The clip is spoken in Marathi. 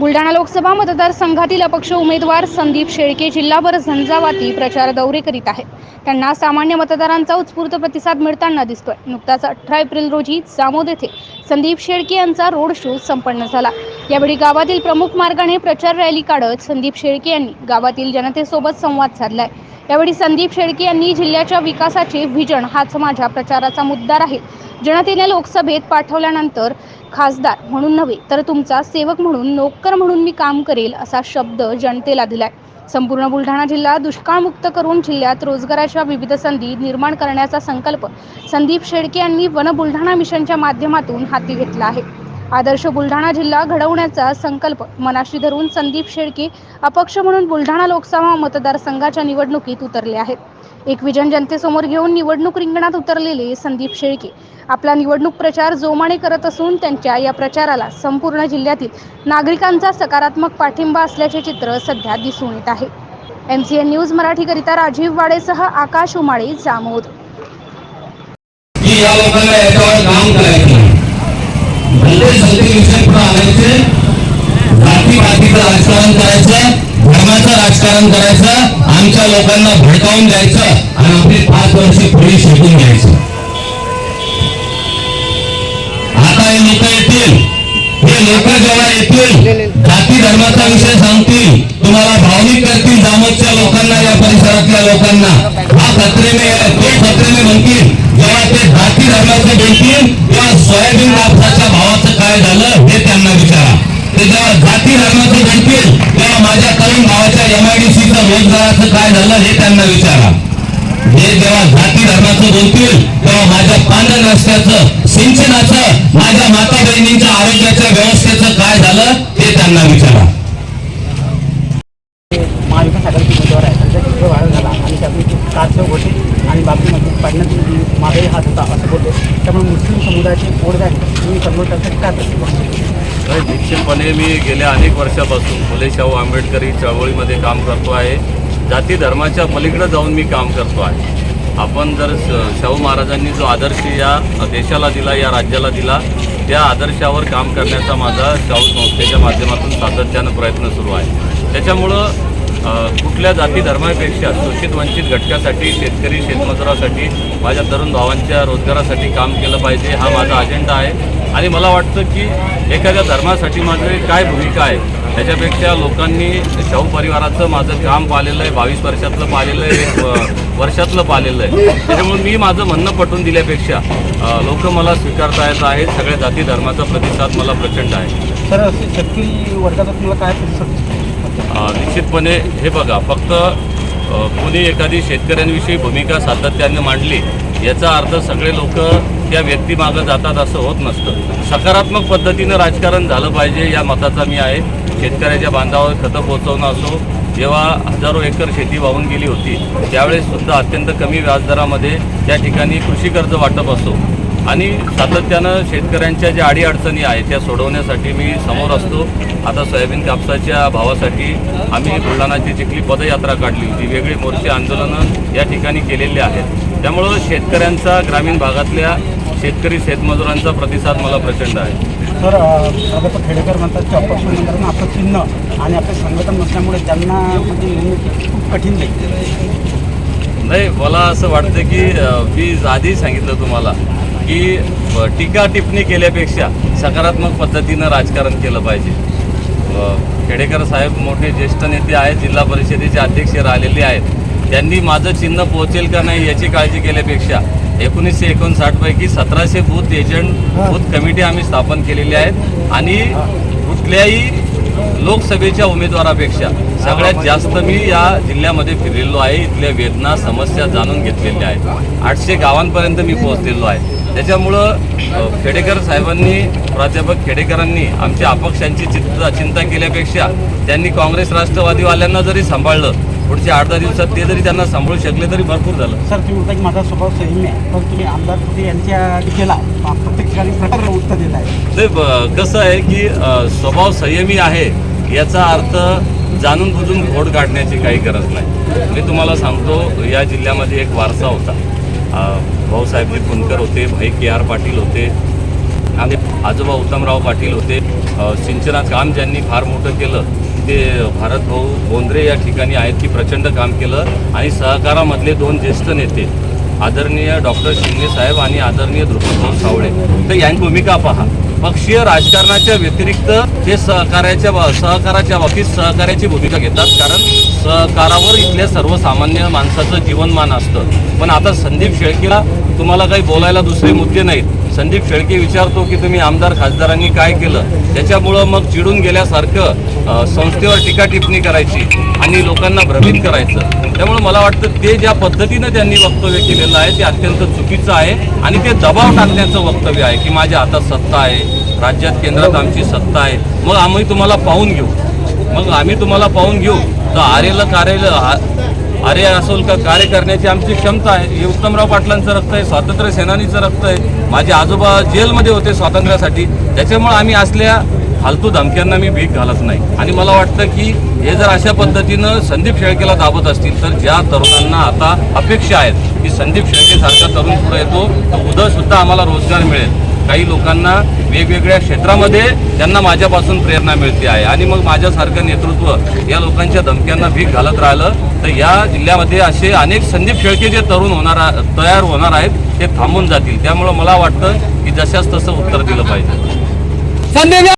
बुलढाणा लोकसभा मतदारसंघातील अपक्ष उमेदवार संदीप शेळके जिल्हाभर झंझावाती प्रचार दौरे करीत आहेत त्यांना सामान्य मतदारांचा उत्स्फूर्त प्रतिसाद मिळताना दिसतोय. नुकताच अठरा एप्रिल रोजी जामोद येथे संदीप शेळके यांचा रोड शो संपन्न झाला. यावेळी गावातील प्रमुख मार्गाने प्रचार रॅली काढत संदीप शेळके यांनी गावातील जनतेसोबत संवाद साधलाय. यावेळी संदीप शेळके यांनी जिल्ह्याच्या विकासाचे व्हिजन हाच माझ्या प्रचाराचा मुद्दा राहील. जनतेने लोकसभेत पाठवल्यानंतर खासदार म्हणून नव्हे तर तुमचा सेवक म्हणून नोकर म्हणून मी काम करेल असा शब्द जनतेला दिलाय. संपूर्ण बुलढाणा जिल्हा दुष्काळमुक्त करून जिल्ह्यात रोजगाराच्या विविध संधी निर्माण करण्याचा संकल्प संदीप शेळके यांनी वन बुलढाणा मिशनच्या माध्यमातून हाती घेतला आहे. आदर्श बुलढाणा जिल्हा घडवण्याचा संकल्प. मनाशी धरून संदीप शेळके अपक्ष म्हणून बुलढाणा लोकसभा मतदारसंघाच्या निवडणुकीत उतरले आहेत. एक विजन जनतेसमोर घेऊन निवडणूक रिंगणात उतरलेले संदीप शेळके. आपला निवडणूक प्रचार जोमाने करत असून त्यांच्या या प्रचाराला संपूर्ण जिल्ह्यातील नागरिकांचा सकारात्मक पाठिंबा असल्याचे चित्र सध्या दिसून येत आहे. एम सी एन न्यूज मराठीकरिता राजीव वाडेसह आकाश उमाळे जामोद की या लोकांना याच्यावर काम करायचं भले सगळे विषय पुढे आणायचे जाती पातीचं राजकारण करायचं धर्माचं राजकारण करायचं आमच्या लोकांना भडकावून द्यायचं आणि आपली पाच वर्ष पुढे शिकून घ्यायचं. आता हे लोक येतील हे लोक जेव्हा येतील जाती धर्माचा विषय सांगतील तुम्हाला भावनिक करतील जामोदच्या लोकांना या परिसरातल्या लोकांना. हा खतरे में तो खतरे में म्हणतील जेव्हा ते जाती धर्माचे बोलतील तेव्हा सोयाबीन कापसाच्या भावाचं काय झालं? हे जाती धर्माचं बोलतील तेव्हा माझ्या तरुण भावाच्या एमआयडीसीचं रोजगाराचं काय झालं हे त्यांना विचारा. हे जेव्हा जाती धर्माचं बोलतील तेव्हा माझ्या पांढर रस्त्याचं सिंचनाचं माझ्या माता बहिणींच्या आरोग्याच्या व्यवस्थेचं काय झालं ते त्यांना विचारा. महाविकास आघाडीचे उमेदवार आहे त्यांचा चित्र व्हायरल झाला आणि त्यातून खूप कारसेवक होते आणि बातमीमध्ये पाडण्यात माझाही हात होता असं बोलतो त्यामुळे मुस्लिम समुदायाचे पोट आहे तुम्ही सर्व त्यासाठी काय करतो नाही निश्चितपणे मी गेल्या अनेक वर्षापासून फुले शाहू आंबेडकरी चळवळीमध्ये काम करतो आहे. जाती धर्माच्या पलीकडे जाऊन मी काम करतो आहे. आपण जर श- शाहू महाराजांनी जो आदर्श या देशाला दिला या राज्याला दिला त्या आदर्शावर काम करण्याचा माझा शाहू संस्थेच्या माध्यमातून सातत्यानं प्रयत्न सुरू आहे. त्याच्यामुळं कुठल्या जाती धर्मापेक्षा शोषित वंचित घटकासाठी शेतकरी शेतमजुरासाठी माझ्या तरुण भावांच्या रोजगारासाठी काम केलं पाहिजे हा माझा अजेंडा आहे. आणि मला वाटतं की एखाद्या धर्मासाठी माझं काय भूमिका आहे त्याच्यापेक्षा लोकांनी शाहू परिवाराचं माझं काम पाहिलेलं आहे बावीस वर्षातलं पाहिलेलं आहे एक वर्षातलं पाहिलेलं आहे. त्याच्यामुळे मी माझं म्हणणं पटवून दिल्यापेक्षा लोक मला स्वीकारता येत आहेत सगळ्या जाती धर्माचा प्रतिसाद मला प्रचंड आहे. सर शेतकरी वर्गाचा तुम्हाला काय प्रतिसाद निश्चितपणे हे बघा फक्त कोणी एखादी शेतकऱ्यांविषयी भूमिका सातत्याने मांडली याचा अर्थ सगळे लोक त्या व्यक्तीमागं जातात असं होत नसतं. सकारात्मक पद्धतीनं राजकारण झालं पाहिजे या मताचा मी आहे. शेतकऱ्याच्या बांधावर खतं पोहोचवणं असो जेव्हा हजारो एकर शेती वाहून गेली होती त्यावेळेस सुद्धा अत्यंत कमी व्याजदरामध्ये त्या ठिकाणी कृषी कर्ज वाटप असो. आणि सातत्यानं शेतकऱ्यांच्या ज्या अडीअडचणी आहेत त्या सोडवण्यासाठी मी समोर असतो. आता सोयाबीन कापसाच्या भावासाठी आम्ही बुलढाणाची चिखली पदयात्रा काढली. होती वेगळी मोर्चे आंदोलनं या ठिकाणी केलेली आहेत. त्यामुळं शेतकऱ्यांचा ग्रामीण भागातल्या शेतकरी शेतमजुरांचा प्रतिसाद मला प्रचंड आहे. सर प्राध्यापक खेडेकर म्हणतात की अपक्ष आपलं चिन्ह आणि आपलं संघटन नसल्यामुळे त्यांना म्हणजे खूप कठीण जाईल नाही मला असं वाटतं की मी आधी सांगितलं तुम्हाला की टीका टिप्पणी केल्यापेक्षा सकारात्मक पद्धतीनं राजकारण केलं पाहिजे. खेडेकर साहेब मोठे ज्येष्ठ नेते आहेत जिल्हा परिषदेचे अध्यक्ष राहिलेले आहेत. त्यांनी माझं चिन्ह पोहोचेल का नाही याची काळजी केल्यापेक्षा एकोणीसशे एकोणसाठपैकी सतराशे बूथ एजंट बूथ कमिटी आम्ही स्थापन केलेली आहेत. आणि कुठल्याही लोकसभेच्या उमेदवारापेक्षा सगळ्यात जास्त मी या जिल्ह्यामध्ये फिरलेलो आहे. इथल्या वेदना समस्या जाणून घेतलेल्या आहेत. आठशे गावांपर्यंत मी पोहोचलेलो आहे. त्याच्यामुळं खेडेकर साहेबांनी प्राध्यापक खेडेकरांनी आमच्या अपक्षांची चिंता चिंता केल्यापेक्षा त्यांनी काँग्रेस राष्ट्रवादीवाल्यांना जरी सांभाळलं पुढच्या आठ दहा दिवसात ते जरी त्यांना सांभाळू शकले तरी भरपूर झालं. सर तुम्ही म्हणता की माझा स्वभाव संयमी आहे. पण तुम्ही आमदार यांच्या केला? प्रत्येक ठिकाणी प्रकार उत्तर म्हणजे, ते ब- कसं आहे की स्वभाव संयमी आहे याचा अर्थ जाणून बुजून घोड काढण्याची काही गरज नाही. मी तुम्हाला सांगतो या जिल्ह्यामध्ये एक वारसा होता. अ, भाऊसाहेबजी होते भाई के आर पाटील होते आणि आजोबा उत्तमराव पाटील होते. सिंचनाचं काम ज्यांनी फार मोठं केलं ते भारत भाऊ बोंद्रे या ठिकाणी आहेत की प्रचंड काम केलं आणि सहकारामधले दोन ज्येष्ठ नेते आदरणीय डॉक्टर शिंदे साहेब आणि आदरणीय ध्रुपदभाऊ सावळे. तर यांची भूमिका पहा. पक्षीय राजकारणाच्या व्यतिरिक्त हे सहकार्याच्या बा- सहकाराच्या बाबतीत सहकार्याची भूमिका घेतात. कारण सहकारावर इथल्या सर्वसामान्य माणसाचं जीवनमान असतं. पण आता संदीप शेळकेला तुम्हाला काही बोलायला दुसरे मुद्दे नाहीत. संदीप शेळके विचारतो की तुम्ही आमदार खासदारांनी काय केलं? त्याच्यामुळं मग चिडून गेल्यासारखं संस्थेवर टीका टिप्पणी करायची आणि लोकांना भ्रमित करायचं. त्यामुळे मला वाटतं ते ज्या पद्धतीनं त्यांनी वक्तव्य केलेलं आहे ते अत्यंत चुकीचं आहे आणि ते दबाव टाकण्याचं वक्तव्य आहे की माझ्या हातात सत्ता आहे राज्यात केंद्रात आमची सत्ता आहे. मग आम्ही तुम्हाला पाहून घेऊ. मग आम्ही तुम्हाला पाहून घेऊ. तर आरेला कार्य अरे असोल का कार्य करण्याची आमची क्षमता आहे. हे उत्तमराव पाटलांचं रक्त आहे स्वातंत्र्य सेनानीचं रक्त आहे. माझे आजोबा जेलमध्ये होते स्वातंत्र्यासाठी. त्याच्यामुळे आम्ही असल्या फालतू धमक्यांना मी भीक घालत नाही. आणि मला वाटतं की हे जर अशा पद्धतीनं संदीप शेळकेला दाबत असतील तर ज्या तरुणांना आता अपेक्षा आहेत की संदीप शेळकेसारखा तरुण पुढे येतो तर उद्यासुद्धा आम्हाला रोजगार मिळेल. काही लोकांना वेगवेगळ्या क्षेत्रामध्ये त्यांना माझ्यापासून प्रेरणा मिळते आहे. आणि मग माझ्यासारखं नेतृत्व या लोकांच्या धमक्यांना भीक घालत राहिलं तर या जिल्ह्यामध्ये असे अनेक संदीप शेळके जे तरुण होणार तयार होणार आहेत ते थांबून जातील. त्यामुळं मला वाटतं की जशास तसं उत्तर दिलं पाहिजे. संदीप